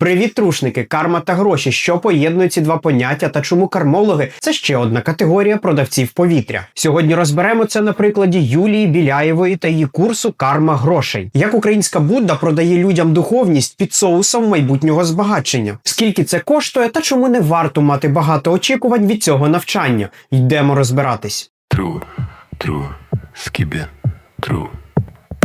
Привіт, трушники, карма та гроші. Що поєднує ці два поняття та чому кармологи це ще одна категорія продавців повітря. Сьогодні розберемо це на прикладі Юлії Біляєвої та її курсу Карма грошей. Як українська Будда продає людям духовність під соусом майбутнього збагачення. Скільки це коштує та чому не варто мати багато очікувань від цього навчання? Йдемо розбиратись. True, true, skibbe, true.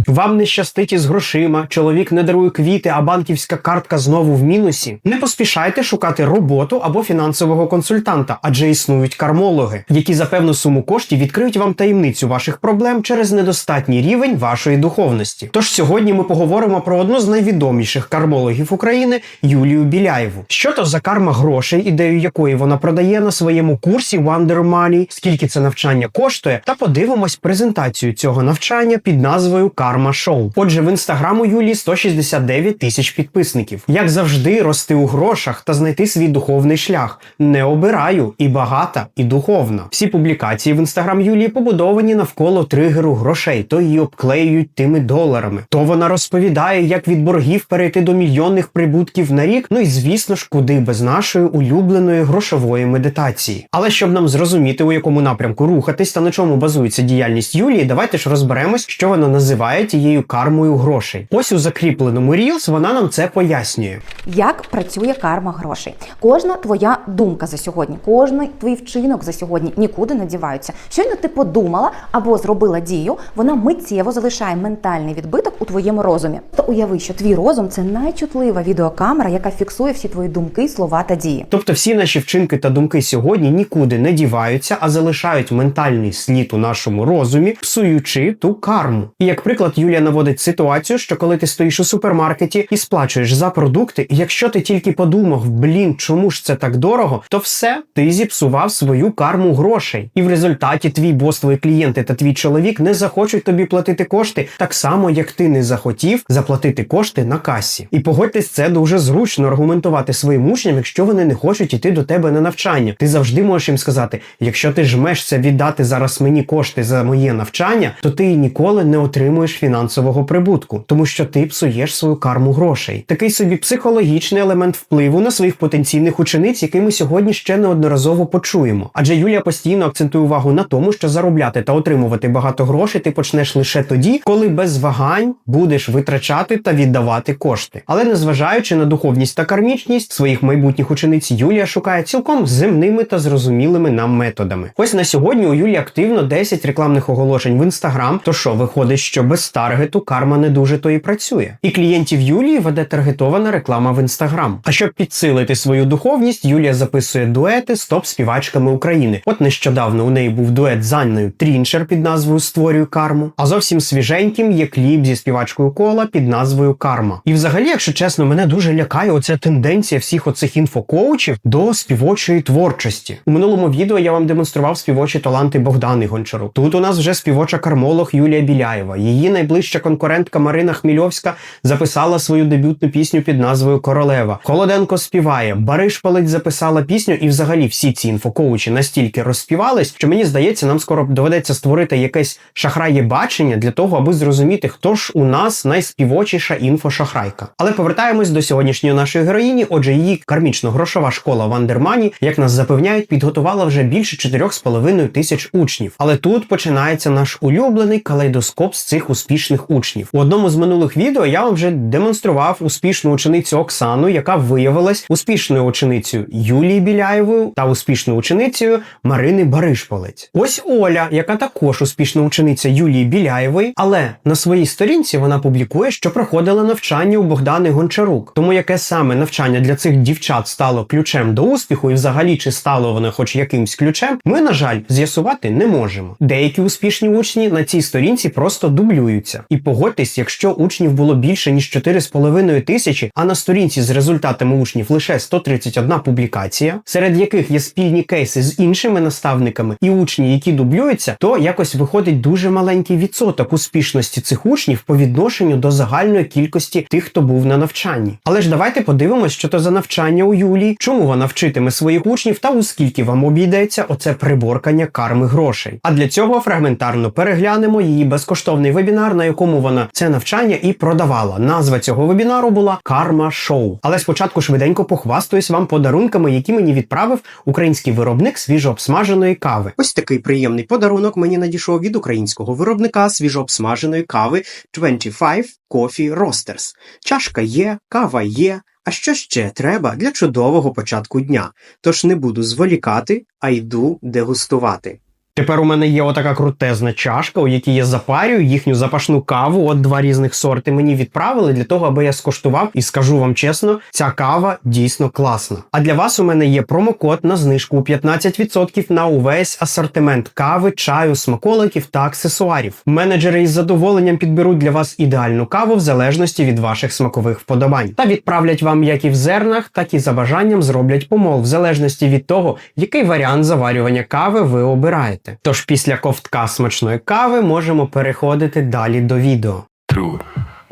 Вам не щастить із грошима, чоловік не дарує квіти, а банківська картка знову в мінусі. Не поспішайте шукати роботу або фінансового консультанта, адже існують кармологи, які за певну суму коштів відкриють вам таємницю ваших проблем через недостатній рівень вашої духовності. Тож сьогодні ми поговоримо про одну з найвідоміших кармологів України Юлію Біляєву. Що то за карма грошей, ідею якої вона продає на своєму курсі Wonder Money, скільки це навчання коштує, та подивимось презентацію цього навчання під назвою Карма Шоу. Отже, в інстаграму Юлії 169 тисяч підписників. Як завжди, рости у грошах та знайти свій духовний шлях. Не обираю і багата, і духовна. Всі публікації в інстаграм Юлії побудовані навколо тригеру грошей, то її обклеюють тими доларами. То вона розповідає, як від боргів перейти до мільйонних прибутків на рік. Ну і звісно ж, куди без нашої улюбленої грошової медитації. Але щоб нам зрозуміти, у якому напрямку рухатись та на чому базується діяльність Юлії, давайте ж розберемось, що вона називає тією кармою грошей. Ось у закріпленому Reels вона нам це пояснює. Як працює карма грошей? Кожна твоя думка за сьогодні, кожний твій вчинок за сьогодні нікуди не діваються. Щойно ти подумала або зробила дію, вона миттєво залишає ментальний відбиток у твоєму розумі. То уяви, що твій розум це найчутлива відеокамера, яка фіксує всі твої думки, слова та дії. Тобто всі наші вчинки та думки сьогодні нікуди не діваються, а залишають ментальний слід у нашому розумі, псуючи ту карму. І як приклад, Юлія наводить ситуацію, що коли ти стоїш у супермаркеті і сплачуєш за продукти, і якщо ти тільки подумав, блін, чому ж це так дорого, то все ти зіпсував свою карму грошей. І в результаті твій бос, твої клієнти та твій чоловік не захочуть тобі платити кошти, так само як ти не захотів заплатити кошти на касі. І погодьтесь, це дуже зручно аргументувати своїм учням, якщо вони не хочуть іти до тебе на навчання. Ти завжди можеш їм сказати: якщо ти жмешся віддати зараз мені кошти за моє навчання, то ти ніколи не отримуєш фінансового прибутку, тому що ти псуєш свою карму грошей. Такий собі психологічний елемент впливу на своїх потенційних учениць, який ми сьогодні ще неодноразово почуємо. Адже Юлія постійно акцентує увагу на тому, що заробляти та отримувати багато грошей ти почнеш лише тоді, коли без вагань будеш витрачати та віддавати кошти. Але незважаючи на духовність та кармічність своїх майбутніх учениць, Юлія шукає цілком земними та зрозумілими нам методами. Ось на сьогодні у Юлії активно 10 рекламних оголошень в інстаграм. То що виходить, що без таргету карма не дуже то і працює. І клієнтів Юлії веде таргетована реклама в інстаграм. А щоб підсилити свою духовність, Юлія записує дуети з топ-співачками України. От нещодавно у неї був дует з Анною Трінчер під назвою Створюю карму. А зовсім свіженьким є кліп зі співачкою кола під назвою Карма. І взагалі, якщо чесно, мене дуже лякає оця тенденція всіх оцих інфокоучів до співочої творчості. У минулому відео я вам демонстрував співочі таланти Богдани Гончарук. Тут у нас вже співоча кармолог Юлія Біляєва. Її найближча конкурентка Марина Хмільовська записала свою дебютну пісню під назвою Королева. Холоденко співає, Бариш Палець записала пісню, і взагалі всі ці інфокоучі настільки розспівались, що мені здається, нам скоро доведеться створити якесь шахрає бачення для того, аби зрозуміти, хто ж у нас найспівочіша інфошахрайка. Але повертаємось до сьогоднішньої нашої героїні. Отже, її кармічно-грошова школа Вандермані, як нас запевняють, підготувала вже більше 4,5 тисяч учнів. Але тут починається наш улюблений калейдоскоп з цих успішних учнів. У одному з минулих відео я вам вже демонстрував успішну ученицю Оксану, яка виявилась успішною ученицею Юлії Біляєвою та успішною ученицею Марини Баришполець. Ось Оля, яка також успішна учениця Юлії Біляєвої, але на своїй сторінці вона публікує, що проходила навчання у Богдани Гончарук. Тому яке саме навчання для цих дівчат стало ключем до успіху, і взагалі чи стало воно хоч якимсь ключем, ми, на жаль, з'ясувати не можемо. Деякі успішні учні на цій сторінці просто дублюються. І погодьтесь, якщо учнів було більше ніж 4,5 тисячі, а на сторінці з результатами учнів лише 131 публікація, серед яких є спільні кейси з іншими наставниками і учні, які дублюються, то якось виходить дуже маленький відсоток успішності цих учнів по відношенню до загальної кількості тих, хто був на навчанні. Але ж давайте подивимось, що то за навчання у Юлії, чому вона вчитиме своїх учнів та у скільки вам обійдеться оце приборкання карми грошей. А для цього фрагментарно переглянемо її безкоштовний вебінар, на якому вона це навчання і продавала. Назва цього вебінару була Карма Шоу. Але спочатку швиденько похвастаюсь вам подарунками, які мені відправив український виробник свіжообсмаженої кави. Ось такий приємний подарунок мені надійшов від українського виробника свіжообсмаженої кави 25 Coffee Roasters. Чашка є, кава є. А що ще треба для чудового початку дня? Тож не буду зволікати, а йду дегустувати. Тепер у мене є отака крутезна чашка, у якій я запарюю їхню запашну каву. От два різних сорти мені відправили для того, аби я скоштував. І скажу вам чесно, ця кава дійсно класна. А для вас у мене є промокод на знижку у 15% на увесь асортимент кави, чаю, смаколиків та аксесуарів. Менеджери із задоволенням підберуть для вас ідеальну каву в залежності від ваших смакових вподобань та відправлять вам як і в зернах, так і за бажанням зроблять помол, в залежності від того, який варіант заварювання кави ви обираєте. Тож після ковтка смачної кави можемо переходити далі до відео. True,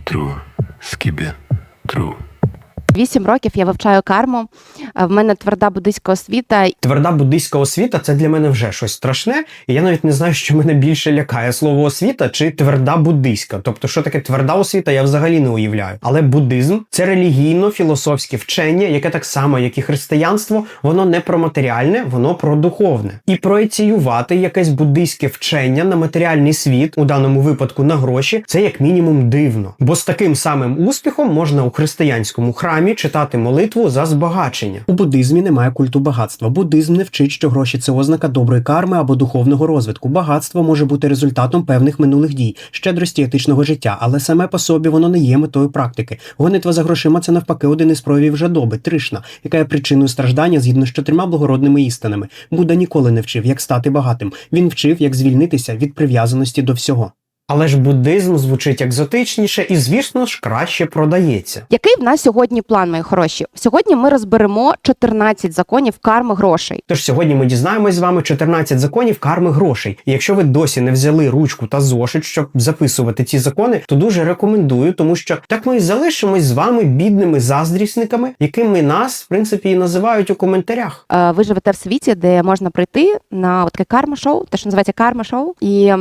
true, skibbe, true. Вісім років я вивчаю карму. е, В мене тверда буддийська освіта. Тверда буддийська освіта це для мене вже щось страшне, і я навіть не знаю, що мене більше лякає слово освіта чи тверда буддийська. Тобто, що таке тверда освіта, я взагалі не уявляю. Але буддизм це релігійно-філософське вчення, яке так само, як і християнство, воно не про матеріальне, воно про духовне. І проеціювати якесь буддийське вчення на матеріальний світ, у даному випадку на гроші, це як мінімум дивно. Бо з таким самим успіхом можна у християнському храмі читати молитву за збагачення. У буддизмі немає культу багатства. Буддизм не вчить, що гроші це ознака доброї карми або духовного розвитку. Багатство може бути результатом певних минулих дій, щедрості етичного життя, але саме по собі воно не є метою практики. Гонитва за грошима це навпаки один із проявів жадоби, тришна, яка є причиною страждання згідно з чотирма благородними істинами. Будда ніколи не вчив, як стати багатим. Він вчив, як звільнитися від прив'язаності до всього. Але ж буддизм звучить екзотичніше і, звісно ж, краще продається. Який в нас сьогодні план, мої хороші? Сьогодні ми розберемо 14 законів карми грошей. Тож сьогодні ми дізнаємось з вами 14 законів карми грошей. І якщо ви досі не взяли ручку та зошит, щоб записувати ці закони, то дуже рекомендую, тому що так ми і залишимось з вами бідними заздрісниками, якими нас, в принципі, і називають у коментарях. Е, Ви живете в світі, де можна прийти на таке карма-шоу, те, що називається карма-шоу, і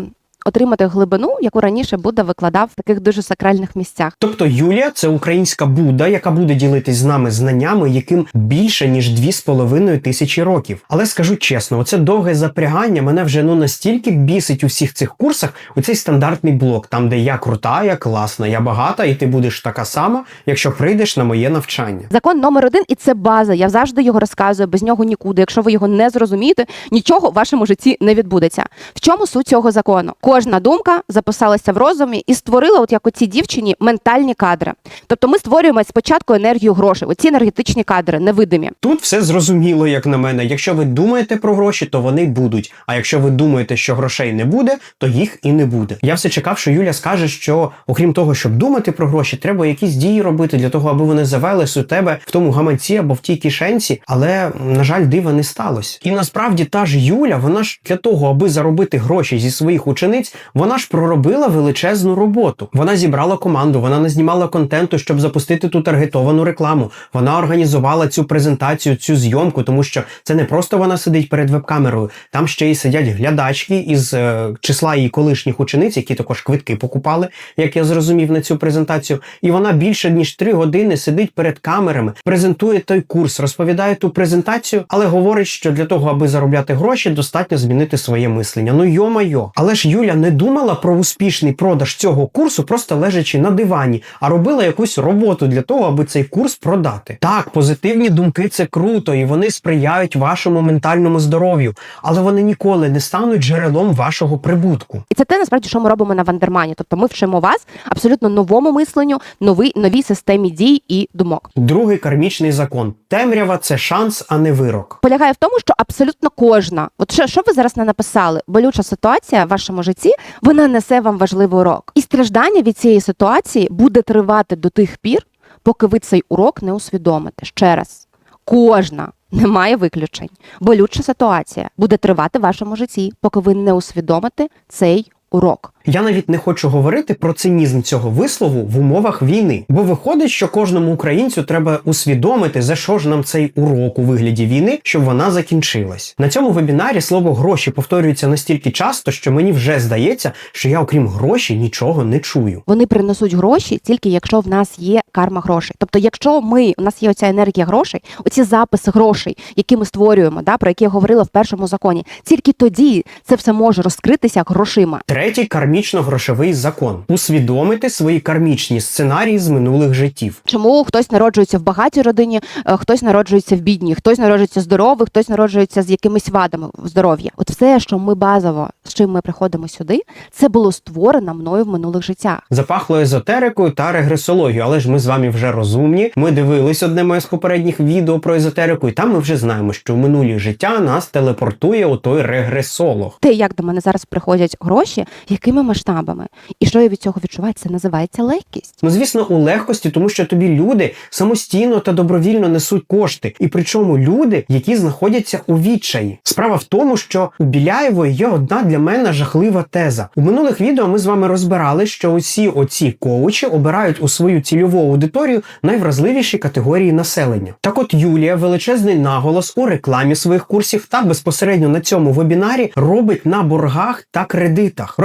отримати глибину, яку раніше Будда викладав в таких дуже сакральних місцях. Тобто Юлія це українська Будда, яка буде ділитись з нами знаннями, яким більше ніж дві з половиною тисячі років. Але скажу чесно, оце довге запрягання мене вже ну настільки бісить у всіх цих курсах. у цей стандартний блок, там де я крута, я класна, я багата, і ти будеш така сама, якщо прийдеш на моє навчання. Закон номер один, і це база. Я завжди його розказую, без нього нікуди. Якщо ви його не зрозумієте, нічого в вашому житті не відбудеться. В чому суть цього закону? Кожна думка записалася в розумі і створила, от як оцій дівчині, ментальні кадри. Тобто ми створюємо спочатку енергію грошей, оці енергетичні кадри, невидимі. Тут все зрозуміло, як на мене. Якщо ви думаєте про гроші, то вони будуть. А якщо ви думаєте, що грошей не буде, то їх і не буде. Я все чекав, що Юля скаже, що окрім того, щоб думати про гроші, треба якісь дії робити для того, аби вони завелись у тебе в тому гаманці або в тій кишенці. Але на жаль, дива не сталося. І насправді та ж Юля, вона ж для того, аби заробити гроші зі своїх учениць, вона ж проробила величезну роботу. Вона зібрала команду, вона не знімала контенту, щоб запустити ту таргетовану рекламу. Вона організувала цю презентацію, цю зйомку, тому що це не просто вона сидить перед веб-камерою. Там ще й сидять глядачки із е, числа її колишніх учениць, які також квитки покупали, як я зрозумів на цю презентацію. І вона більше ніж три години сидить перед камерами, презентує той курс, розповідає ту презентацію, але говорить, що для того, аби заробляти гроші, достатньо змінити своє мислення. Ну йо-майо. Але ж Юля не думала про успішний продаж цього курсу, просто лежачи на дивані, а робила якусь роботу для того, аби цей курс продати. Так, позитивні думки це круто, і вони сприяють вашому ментальному здоров'ю, але вони ніколи не стануть джерелом вашого прибутку. І це те насправді, що ми робимо на Вандермані. Тобто ми вчимо вас абсолютно новому мисленню, новій новій системі дій і думок. Другий кармічний закон: темрява це шанс, а не вирок. полягає в тому, що абсолютно кожна, от що, що ви зараз не написали, болюча ситуація в вашому житті, вона несе вам важливий урок. І страждання від цієї ситуації буде тривати до тих пір, поки ви цей урок не усвідомите. Ще раз, кожна. Немає виключень. Болюча ситуація буде тривати в вашому житті, поки ви не усвідомите цей урок. Я навіть не хочу говорити про цинізм цього вислову в умовах війни, бо виходить, що кожному українцю треба усвідомити, за що ж нам цей урок у вигляді війни, щоб вона закінчилась. На цьому вебінарі слово гроші повторюється настільки часто, що мені вже здається, що я, окрім грошей, нічого не чую. Вони принесуть гроші тільки якщо в нас є карма грошей. Тобто, якщо ми у нас є оця енергія грошей, оці записи грошей, які ми створюємо, да про які я говорила в першому законі, тільки тоді це все може розкритися грошима. Третій кармічно-грошовий закон усвідомити свої кармічні сценарії з минулих життів. Чому хтось народжується в багатій родині, е, хтось народжується в бідній, хтось народжується здоровий, хтось народжується з якимись вадами в здоров'я. От все, що ми базово з чим ми приходимо сюди, це було створено мною в минулих життях. Запахло езотерикою та регресологією, але ж ми з вами вже розумні. Ми дивились одне моє з попередніх відео про езотерику, і там ми вже знаємо, що в минулі життя нас телепортує отой регресолог. Те, як до мене зараз приходять гроші, якими масштабами, і що я від цього відчуваю, це називається легкість. Ну, звісно, у легкості, тому що тобі люди самостійно та добровільно несуть кошти, і причому люди, які знаходяться у відчаї. Справа в тому, що у Біляєвої є одна для мене жахлива теза. У минулих відео ми з вами розбирали, що усі оці коучі обирають у свою цільову аудиторію найвразливіші категорії населення. Так от Юлія величезний наголос у рекламі своїх курсів та безпосередньо на цьому вебінарі робить на боргах та кредитах,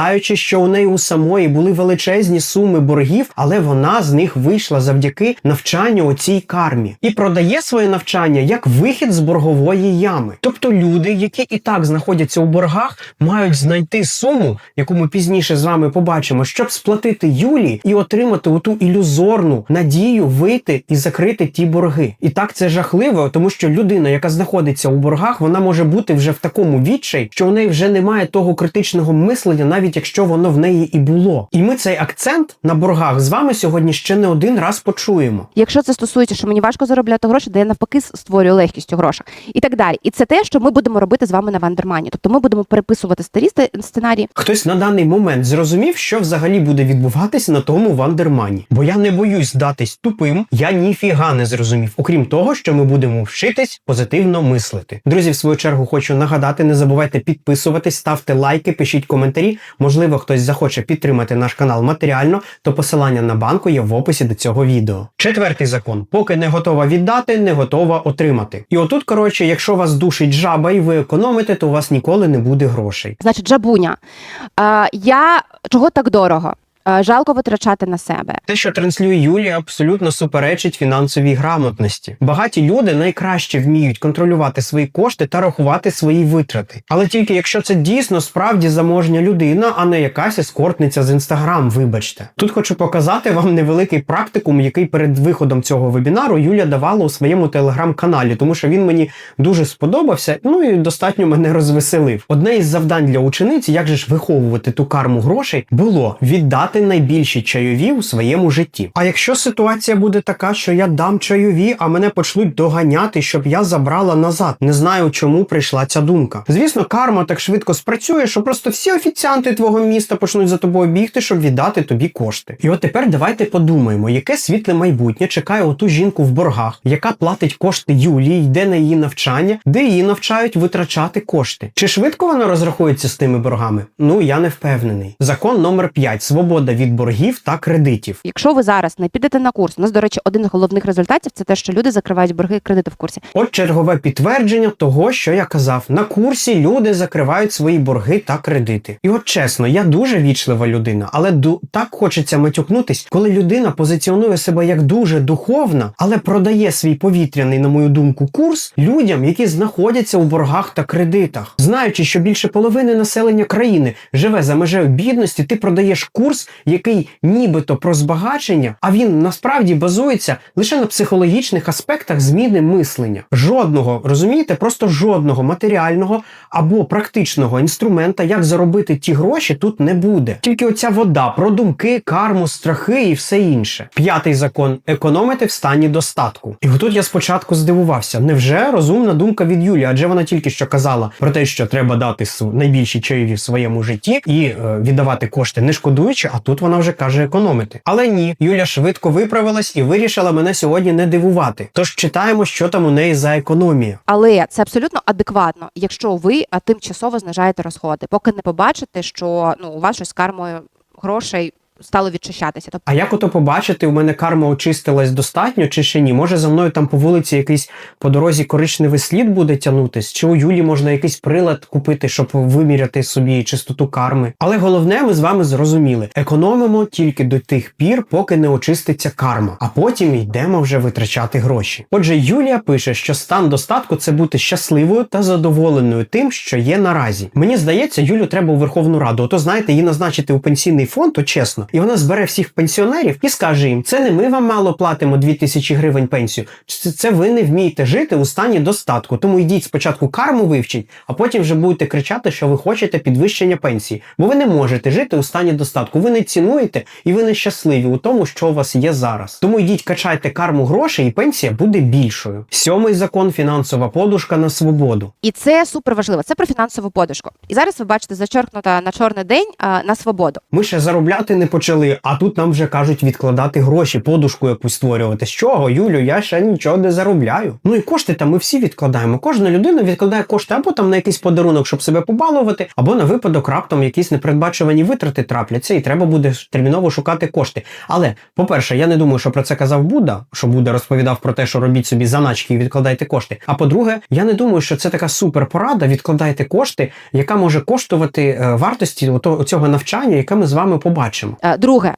розповідаючи, що у неї у самої були величезні суми боргів, але вона з них вийшла завдяки навчанню у цій кармі і продає своє навчання як вихід з боргової ями. Тобто люди, які і так знаходяться у боргах, мають знайти суму, яку ми пізніше з вами побачимо, щоб сплатити Юлі і отримати оту ілюзорну надію вийти і закрити ті борги. І так це жахливо, тому що людина, яка знаходиться у боргах, вона може бути вже в такому відчаї, що у неї вже немає того критичного мислення, навіть якщо воно в неї і було. І ми цей акцент на боргах з вами сьогодні ще не один раз почуємо. Якщо це стосується, що мені важко заробляти гроші, де я навпаки створюю легкість у грошах і так далі. І це те, що ми будемо робити з вами на Вандермані. Тобто ми будемо переписувати старі сценарії. Хтось на даний момент зрозумів, що взагалі буде відбуватися на тому вандермані. Бо я не боюсь здатись тупим, я ніфіга не зрозумів, окрім того, що ми будемо вчитись позитивно мислити. Друзі, в свою чергу хочу нагадати: не забувайте підписуватись, ставте лайки, пишіть коментарі. Можливо, хтось захоче підтримати наш канал матеріально, то посилання на банку є в описі до цього відео. Четвертий закон: поки не готова віддати, не готова отримати. І отут, коротше, якщо вас душить жаба і ви економите, то у вас ніколи не буде грошей. Значить, жабуня. е, я чого так дорого? А, жалко витрачати на себе. Те, що транслює Юлія, абсолютно суперечить фінансовій грамотності. Багаті люди найкраще вміють контролювати свої кошти та рахувати свої витрати. Але тільки якщо це дійсно справді заможня людина, а не якась ескортниця з інстаграм, вибачте. Тут хочу показати вам невеликий практикум, який перед виходом цього вебінару Юля давала у своєму телеграм-каналі, тому що він мені дуже сподобався, ну і достатньо мене розвеселив. Одне із завдань для учениці, як же ж виховувати ту карму грошей, було віддати найбільші чайові у своєму житті. А якщо ситуація буде така, що я дам чайові, а мене почнуть доганяти, щоб я забрала назад, не знаю, чому прийшла ця думка. Звісно, карма так швидко спрацює, що просто всі офіціанти твого міста почнуть за тобою бігти, щоб віддати тобі кошти. І от тепер давайте подумаємо, яке світле майбутнє чекає оту жінку в боргах, яка платить кошти Юлії, йде на її навчання, де її навчають витрачати кошти. Чи швидко вона розрахується з тими боргами? Ну я не впевнений. Закон номер 5. свобода від боргів та кредитів. Якщо ви зараз не підете на курс, у нас, до речі, один з головних результатів це те, що люди закривають борги і кредити в курсі. От чергове підтвердження того, що я казав. На курсі люди закривають свої борги та кредити. І от чесно, я дуже вічлива людина, але ду- так хочеться матюкнутись, коли людина позиціонує себе як дуже духовна, але продає свій повітряний, на мою думку, курс людям, які знаходяться у боргах та кредитах. Знаючи, що більше половини населення країни живе за межею бідності, ти продаєш курс, який нібито про збагачення, а він насправді базується лише на психологічних аспектах зміни мислення. Жодного, розумієте, просто жодного матеріального або практичного інструмента, як заробити ті гроші, тут не буде. Тільки оця вода про думки, карму, страхи і все інше. П'ятий закон економити в стані достатку. І отут я спочатку здивувався. Невже розумна думка від Юлі? Адже вона тільки що казала про те, що треба дати найбільші чаєві в своєму житті і е, віддавати кошти не шкодуючи, а тут вона вже каже економити. Але ні, Юля швидко виправилась і вирішила мене сьогодні не дивувати. Тож читаємо, що там у неї за економія. Але це абсолютно адекватно, якщо ви тимчасово знижаєте розходи, поки не побачите, що ну у вас щось кармою грошей стало відчищатися. Тобто А як ото побачити, у мене карма очистилась достатньо чи ще ні? Може за мною там по вулиці якийсь по дорозі коричневий слід буде тягнутись? Чи у Юлі можна якийсь прилад купити, щоб виміряти собі чистоту карми? Але головне, ми з вами зрозуміли: економимо тільки до тих пір, поки не очиститься карма, а потім йдемо вже витрачати гроші. Отже, Юлія пише, що стан достатку це бути щасливою та задоволеною тим, що є наразі. Мені здається, Юлю треба у Верховну Раду. Ото знаєте, її назначити у пенсійний фонд, то чесно, і вона збере всіх пенсіонерів і скаже їм: це не ми вам мало платимо 2000 гривень пенсію. Це, це ви не вмієте жити у стані достатку. Тому йдіть спочатку карму вивчіть, а потім вже будете кричати, що ви хочете підвищення пенсії. Бо ви не можете жити у стані достатку. Ви не цінуєте і ви не щасливі у тому, що у вас є зараз. Тому йдіть, качайте карму грошей, і пенсія буде більшою. Сьомий закон фінансова подушка на свободу. І це супер важливо. Це про фінансову подушку. І зараз ви бачите зачеркнута на чорний день а, на свободу. Ми ще заробляти не почали, а тут нам вже кажуть відкладати гроші, подушку якусь створювати. З чого, Юлю? Я ще нічого не заробляю. Ну і кошти там ми всі відкладаємо. Кожна людина відкладає кошти або там на якийсь подарунок, щоб себе побалувати, або на випадок раптом якісь непередбачувані витрати трапляться, і треба буде терміново шукати кошти. Але, по-перше, я не думаю, що про це казав Будда, що Будда розповідав про те, що робіть собі заначки і відкладайте кошти. А по-друге, я не думаю, що це така супер порада. Відкладайте кошти, яка може коштувати е, вартості цього навчання, яке ми з вами побачимо. Е, Друге,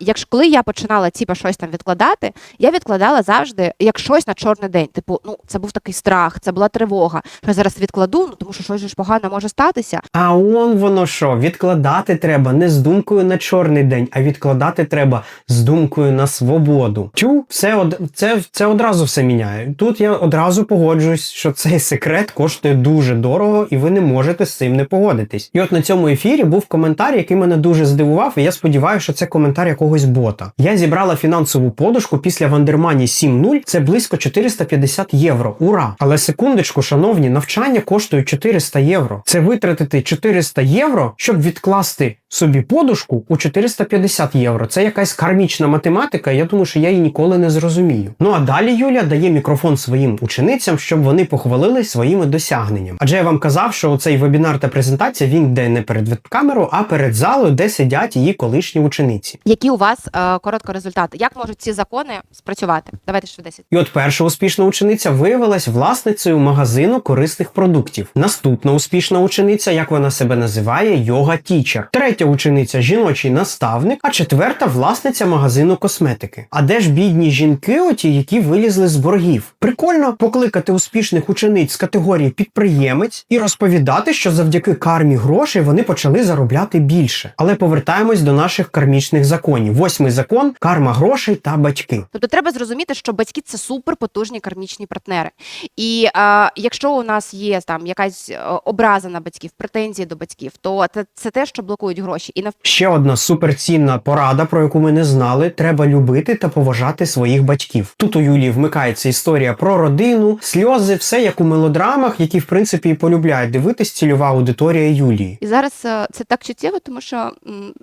якщо коли я починала типа щось там відкладати, я відкладала завжди як щось на чорний день. Типу, ну це був такий страх, це була тривога. Що я зараз відкладу, ну тому що щось ж погано може статися. А он воно що, відкладати треба не з думкою на чорний день, а відкладати треба з думкою на свободу. Тю, все од... це, це одразу все міняє. Тут я одразу погоджуюсь, що цей секрет коштує дуже дорого, і ви не можете з цим не погодитись. І от на цьому ефірі був коментар, який мене дуже здивував, і я сподіваюся, що це коментар якогось бота. Я зібрала фінансову подушку після Вандермані 7.0, це близько 450 євро. Ура! Але секундочку, шановні, навчання коштує 400 євро. Це витратити 400 євро, щоб відкласти собі подушку у 450 євро. Це якась кармічна математика. Я думаю, що я її ніколи не зрозумію. Ну а далі Юля дає мікрофон своїм ученицям, щоб вони похвалились своїми досягненнями. Адже я вам казав, що цей вебінар та презентація він йде не перед веб-камерою, а перед залою, де сидять її колишні учениці. Які у вас е, коротко результати? Як можуть ці закони спрацювати? Давайте швидесять. І от перша успішна учениця виявилась власницею магазину корисних продуктів. Наступна успішна учениця, як вона себе називає, йога тічер. Третя учениця жіночий наставник, а четверта власниця магазину косметики. А де ж бідні жінки, оті, які вилізли з боргів? Прикольно покликати успішних учениць з категорії підприємець і розповідати, що завдяки кармі грошей вони почали заробляти більше. Але повертаємось до наших кармічних законів. Восьмий закон карма грошей та батьки. Тобто треба зрозуміти, що батьки це супер потужні кармічні партнери. І е, якщо у нас є там якась е, образа на батьків, претензії до батьків, то це, це те, що блокують гроші. І нав... Ще одна суперцінна порада, про яку ми не знали: треба любити та поважати своїх батьків. Тут у Юлії вмикається історія про родину, сльози, все як у мелодрамах, які в принципі і полюбляють дивитись цільова аудиторія Юлії. І зараз е, це так чуттєво, тому що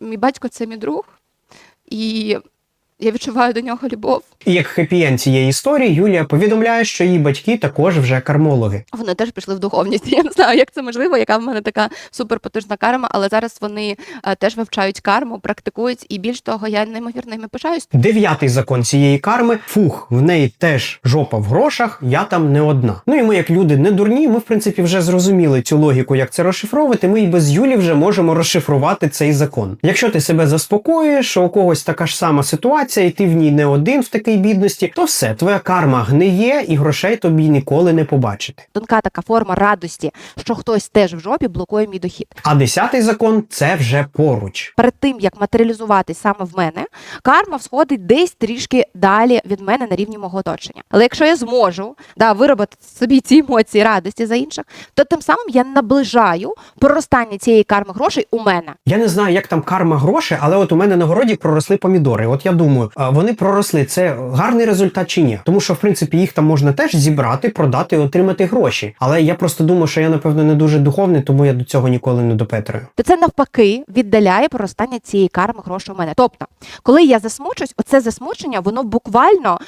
мій батько це мій друг, і я відчуваю до нього любов. І як хеппі-енд цієї історії, Юлія повідомляє, що її батьки також вже кармологи. Вони теж пішли в духовність. Я не знаю, як це можливо, яка в мене така суперпотужна карма, але зараз вони е, теж вивчають карму, практикують, і більш того, я неймовірно ними пишаюсь. Дев'ятий закон цієї карми фух, в неї теж жопа в грошах, я там не одна. Ну і ми, як люди не дурні, ми в принципі вже зрозуміли цю логіку, як це розшифровувати. Ми і без Юлі вже можемо розшифрувати цей закон. Якщо ти себе заспокоюєш, що у когось така ж сама ситуація, і ти в ній не один в такій бідності, то все, твоя карма гниє, і грошей тобі ніколи не побачити. Тонка така форма радості, що хтось теж в жопі блокує мій дохід. А десятий закон це вже поруч. Перед тим як матеріалізуватись саме в мене, карма всходить десь трішки далі від мене на рівні мого оточення. Але якщо я зможу да, виробити собі ці емоції радості за інших, то тим самим я наближаю проростання цієї карми грошей у мене. Я не знаю, як там карма грошей, але от у мене на городі проросли помідори. От я думаю, думаю, вони проросли. Це гарний результат чи ні? Тому що в принципі їх там можна теж зібрати, продати і отримати гроші. Але я просто думаю, що я напевно не дуже духовний, тому я до цього ніколи не допетрую. то це навпаки віддаляє проростання цієї карми грошей у мене. Тобто, коли я засмучусь, оце засмучення, воно буквально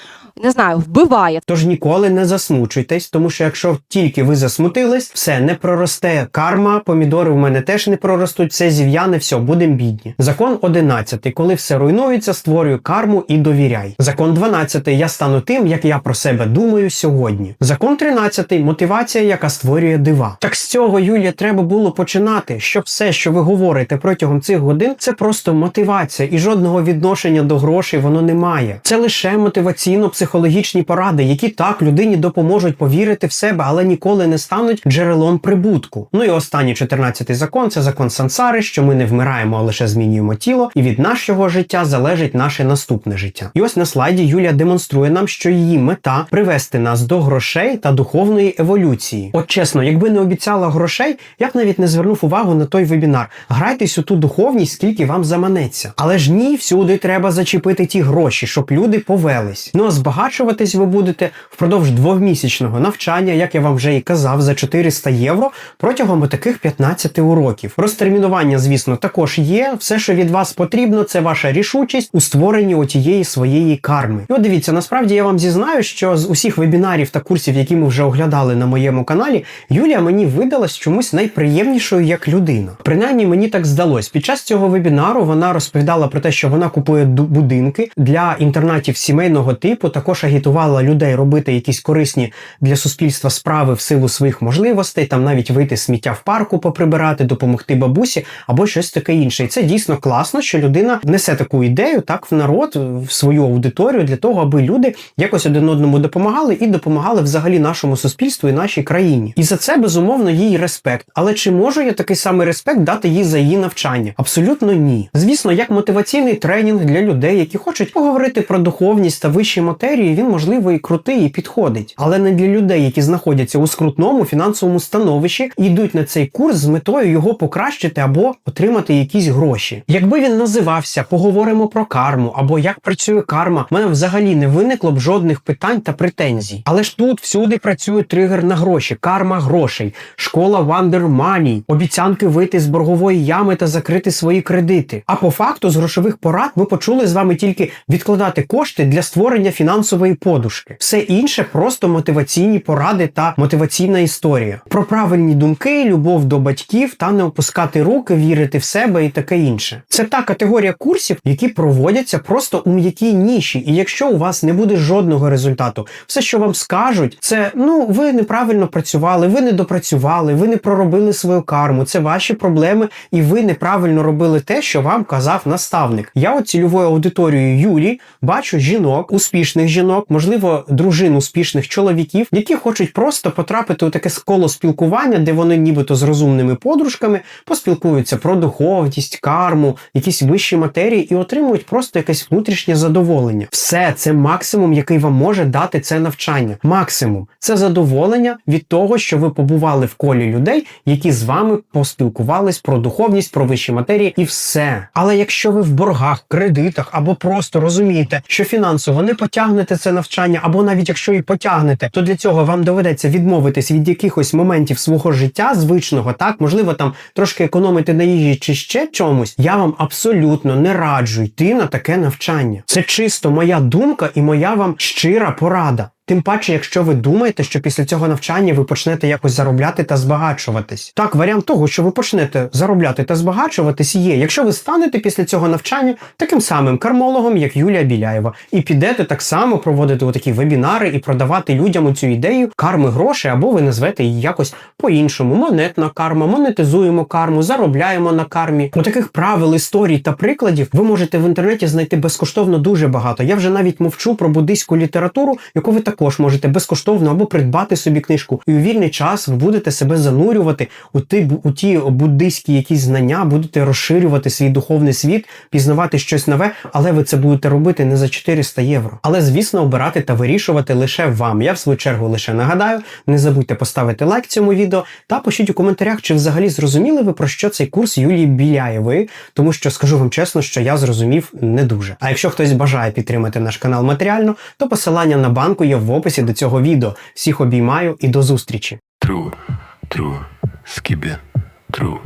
не знаю, вбиває. Тож ніколи не засмучуйтесь, тому що якщо тільки ви засмутились, все не проросте карма, помідори в мене теж не проростуть, все зів'яне, все, будемо бідні. Закон 11. Коли все руйнується, створюю карму і довіряй. Закон 12. Я стану тим, як я про себе думаю сьогодні. Закон 13. Мотивація, яка створює дива. Так з цього, Юлія, треба було починати, щоб все, що ви говорите протягом цих годин, це просто мотивація і жодного відношення до грошей воно не має. Це лише мотиваційно-психологічні поради, які так людині допоможуть повірити в себе, але ніколи не стануть джерелом прибутку. Ну і останній 14 закон це закон сансари, що ми не вмираємо, а лише змінюємо тіло, і від нашого життя залежить наше наступне життя. І ось на слайді Юлія демонструє нам, що її мета привести нас до грошей та духовної еволюції. От чесно, якби не обіцяла грошей, я б навіть не звернув увагу на той вебінар. Грайтесь у ту духовність, скільки вам заманеться. Але ж ні, всюди треба зачепити ті гроші, щоб люди повелись. Ну а збагачуватись ви будете впродовж двохмісячного навчання, як я вам вже і казав, за 400 євро протягом таких 15 уроків. Розтермінування, звісно, також є. Все, що від вас потрібно, це ваша рішучість у створенні отієї своєї карми. І от дивіться, насправді я вам зізнаю, що з усіх вебінарів та курсів, які ми вже оглядали на моєму каналі, Юлія мені видалась чомусь найприємнішою як людина. Принаймні мені так здалось. Під час цього вебінару вона розповідала про те, що вона купує будинки для інтернатів сімейного типу. Також агітувала людей робити якісь корисні для суспільства справи в силу своїх можливостей, там навіть вийти сміття в парку, поприбирати, допомогти бабусі або щось таке інше. І це дійсно класно, що людина несе таку ідею так в народ, в свою аудиторію для того, аби люди якось один одному допомагали і допомагали взагалі нашому суспільству і нашій країні. І за це безумовно їй респект. Але чи можу я такий самий респект дати їй за її навчання? Абсолютно ні. Звісно, як мотиваційний тренінг для людей, які хочуть поговорити про духовність та вищі матерії, він можливо і крутий, і підходить. Але не для людей, які знаходяться у скрутному фінансовому становищі і йдуть на цей курс з метою його покращити або отримати якісь гроші. Якби він називався Поговоримо про карму або як працює карма, в мене взагалі не виникло б жодних питань та претензій. Але ж тут всюди працює тригер на гроші, карма грошей, школа Wonder Money, обіцянки вийти з боргової ями та закрити свої кредити. А по факту з грошових порад ми почули з вами тільки відкладати кошти для створення фінансової подушки. Все інше просто мотиваційні поради та мотиваційна історія. Про правильні думки, любов до батьків та не опускати руки, вірити в себе і таке інше. Це та категорія курсів, які проводяться просто у м'якій ніші. І якщо у вас не буде жодного результату, все, що вам скажуть, це ну ви неправильно працювали, ви не допрацювали, ви не проробили свою карму. Це ваші проблеми, і ви неправильно робили те, що вам казав наставник. Я от цільовою аудиторією Юлі бачу жінок, успішних жінок, можливо, дружин успішних чоловіків, які хочуть просто потрапити у таке коло спілкування, де вони нібито з розумними подружками поспілкуються про духовність, карму, якісь вищі матерії і отримують просто якесь внутрішнє задоволення. Все це максимум, який вам може дати це навчання. Максимум це задоволення від того, що ви побували в колі людей, які з вами поспілкувались про духовність, про вищі матерії і все. Але якщо ви в боргах, кредитах або просто розумієте, що фінансово не потягнете це навчання, або навіть якщо і потягнете, то для цього вам доведеться відмовитись від якихось моментів свого життя звичного, так можливо, там трошки економити на їжі чи ще чомусь. Я вам абсолютно не раджу йти на таке навчання. Це чисто моя думка і моя вам щира порада. Тим паче, якщо ви думаєте, що після цього навчання ви почнете якось заробляти та збагачуватись. Так, варіант того, що ви почнете заробляти та збагачуватись, є. Якщо ви станете після цього навчання таким самим кармологом, як Юлія Біляєва, і підете так само проводити такі вебінари і продавати людям цю ідею карми грошей, або ви назвете її якось по-іншому. Монетна карма, монетизуємо карму, заробляємо на кармі. У таких правил, історій та прикладів ви можете в інтернеті знайти безкоштовно дуже багато. Я вже навіть мовчу про буддийську літературу, яку ви також також можете безкоштовно або придбати собі книжку, і у вільний час ви будете себе занурювати у ті, у ті буддийські якісь знання, будете розширювати свій духовний світ, пізнавати щось нове, але ви це будете робити не за 400 євро. Але звісно, обирати та вирішувати лише вам. Я в свою чергу лише нагадаю, не забудьте поставити лайк цьому відео та пишіть у коментарях, чи взагалі зрозуміли ви про що цей курс Юлії Біляєвої, тому що скажу вам чесно, що я зрозумів не дуже. А якщо хтось бажає підтримати наш канал матеріально, то посилання на банку є в описі до цього відео. Всіх обіймаю і до зустрічі. Тру, тру, скибе, тру.